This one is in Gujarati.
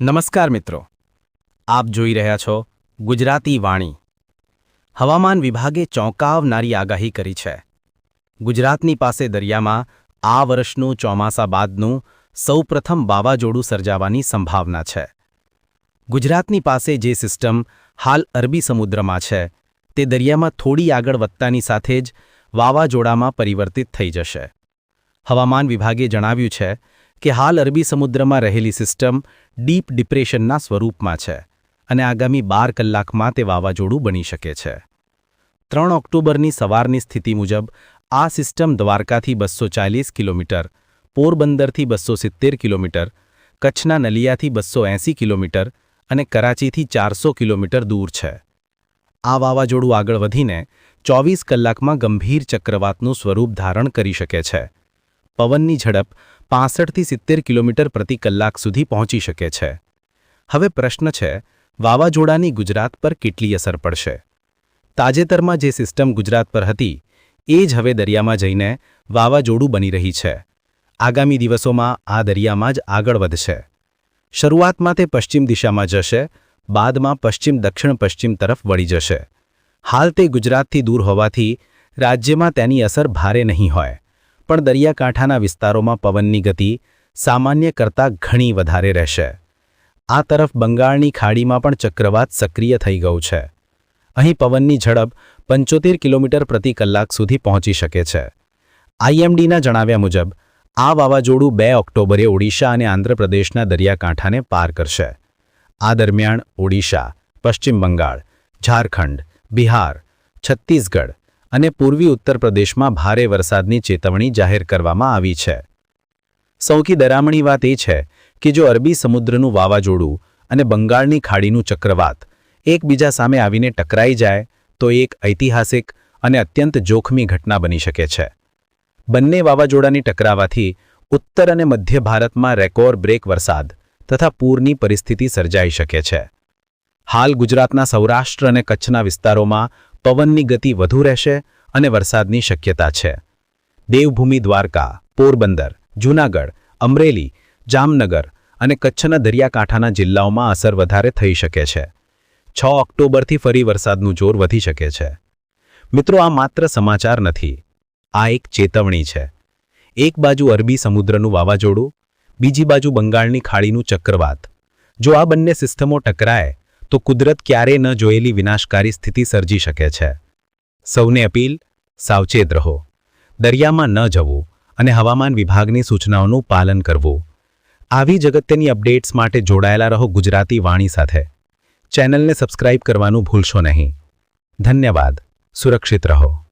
નમસ્કાર મિત્રો. આપ જોઈ રહ્યા છો ગુજરાતી વાણી. હવામાન વિભાગે ચોંકાવનારી આગાહી કરી છે. ગુજરાતની પાસે દરિયામાં આ વર્ષનું ચોમાસા બાદનું સૌપ્રથમ વાવાઝોડું સર્જાવાની સંભાવના છે. ગુજરાતની પાસે જે સિસ્ટમ હાલ અરબી સમુદ્રમાં છે, તે દરિયામાં થોડી આગળ વધતાની સાથે જ વાવાઝોડામાં પરિવર્તિત થઈ જશે. હવામાન વિભાગે જણાવ્યું છે કે હાલ અરબી સમુદ્રમાં રહેલી સિસ્ટમ ડીપ ડિપ્રેશનના સ્વરૂપમાં છે અને આગામી બાર કલાકમાં તે વાવાઝોડું બની શકે છે. ત્રણ ઓક્ટોબરની સવારની સ્થિતિ મુજબ આ સિસ્ટમ દ્વારકાથી બસો ચાલીસ કિલોમીટર, પોરબંદરથી બસો સિત્તેર કિલોમીટર, કચ્છના નલિયાથી બસો એંસી કિલોમીટર અને કરાચીથી ચારસો કિલોમીટર દૂર છે. આ વાવાઝોડું આગળ વધીને ચોવીસ કલાકમાં ગંભીર ચક્રવાતનું સ્વરૂપ ધારણ કરી શકે છે. પવનની ઝડપ પાસઠથી સિત્તેર કિલોમીટર પ્રતિ કલાક સુધી પહોંચી શકે છે. હવે પ્રશ્ન છે, વાવાઝોડાની ગુજરાત પર કેટલી અસર પડશે? તાજેતરમાં જે સિસ્ટમ ગુજરાત પર હતી, એ જ હવે દરિયામાં જઈને વાવાઝોડું બની રહી છે. આગામી દિવસોમાં આ દરિયામાં જ આગળ વધશે. શરૂઆતમાં તે પશ્ચિમ દિશામાં જશે, બાદમાં પશ્ચિમ દક્ષિણ પશ્ચિમ તરફ વળી જશે. હાલ તે ગુજરાતથી દૂર હોવાથી રાજ્યમાં તેની અસર ભારે નહીં હોય. પણ દરિયાકાંઠાના વિસ્તારોમાં પવનની ગતિ સામાન્ય કરતાં ઘણી વધારે રહેશે. આ તરફ બંગાળની ખાડીમાં પણ ચક્રવાત સક્રિય થઈ ગયું છે. અહીં પવનની ઝડપ પંચોતેર કિલોમીટર પ્રતિ કલાક સુધી પહોંચી શકે છે. આઈએમડીના જણાવ્યા મુજબ, આ વાવાઝોડું બે ઓક્ટોબરે ઓડિશા અને આંધ્રપ્રદેશના દરિયાકાંઠાને પાર કરશે. આ દરમિયાન ઓડિશા, પશ્ચિમ બંગાળ, ઝારખંડ, બિહાર, છત્તીસગઢ અને પૂર્વી ઉત્તર પ્રદેશમાં ભારે વરસાદની ચેતવણી જાહેર કરવામાં આવી છે. સૌથી દરામણી વાત એ છે કે જો અરબી સમુદ્રનું વાવાઝોડું અને બંગાળની ખાડીનું ચક્રવાત એકબીજા સામે આવીને ટકરાઈ જાય, તો એક ઐતિહાસિક અને અત્યંત જોખમી ઘટના બની શકે છે. બંને વાવાઝોડાની ટકરાવાથી ઉત્તર અને મધ્ય ભારતમાં રેકોર બ્રેક વરસાદ તથા પૂરની પરિસ્થિતિ સર્જાઈ શકે છે. હાલ ગુજરાતના સૌરાષ્ટ્ર અને કચ્છના વિસ્તારોમાં પવનની ગતિ વધુ રહેશે અને વરસાદની શક્યતા છે. દેવભૂમિ દ્વારકા, પોરબંદર, જૂનાગઢ, અમરેલી, જામનગર અને કચ્છના દરિયાકાંઠાના જિલ્લાઓમાં અસર વધારે થઈ શકે છે. છ ઓક્ટોબરથી ફરી વરસાદનું જોર વધી શકે છે. મિત્રો, આ માત્ર સમાચાર નથી. આ એક ચેતવણી છે. એક બાજુ અરબી સમુદ્રનું વાવાઝોડું, બીજી બાજુ બંગાળની ખાડીનું ચક્રવાત. જો આ બંને સિસ્ટમો ટકરાય તો કુદરત ક્યારેય ન જોયેલી વિનાશકારી સ્થિતિ સર્જી શકે છે. સૌને અપીલ, સાવચેત રહો. દરિયામાં ન જવું અને હવામાન વિભાગની સૂચનાઓનું પાલન કરવું. આવી જગત્યની અપડેટ્સ માટે જોડાયેલા રહો ગુજરાતી વાણી સાથે. ચેનલને સબસ્ક્રાઇબ કરવાનું ભૂલશો નહીં. ધન્યવાદ. સુરક્ષિત રહો.